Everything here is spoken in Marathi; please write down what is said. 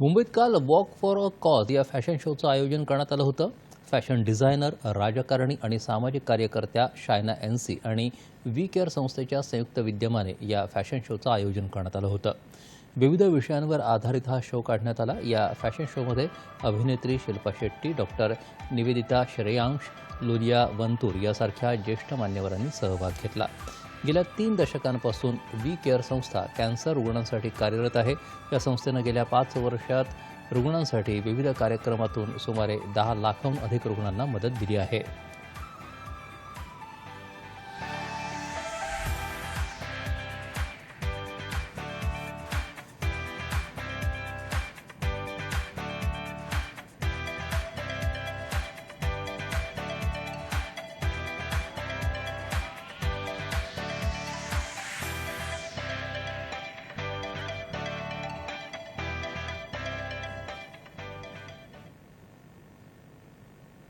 मुंबईत काल वॉक फॉर अ कॉज या फॅशन शोचं आयोजन करण्यात आलं होतं. फॅशन डिझायनर राजकारणी आणि सामाजिक कार्यकर्त्या शायना एनसी आणि वी केअर संस्थेच्या संयुक्त विद्यमाने या फॅशन शोचं आयोजन करण्यात आलं होतं. विविध विषयांवर आधारित हा शो काढण्यात आला. या फॅशन शोमध्ये अभिनेत्री Shilpa Shetty doctor Nivedita Shreyans Iulia Vantur यासारख्या ज्येष्ठ मान्यवरांनी सहभाग घेतला. गेल्या तीन दशकांपासून वी केअर संस्था कॅन्सर रुग्णांसाठी कार्यरत आहे. या संस्थेनं गेल्या पाच वर्षात रुग्णांसाठी विविध कार्यक्रमातून सुमारे दहा लाखाहून अधिक रुग्णांना मदत दिली आहे.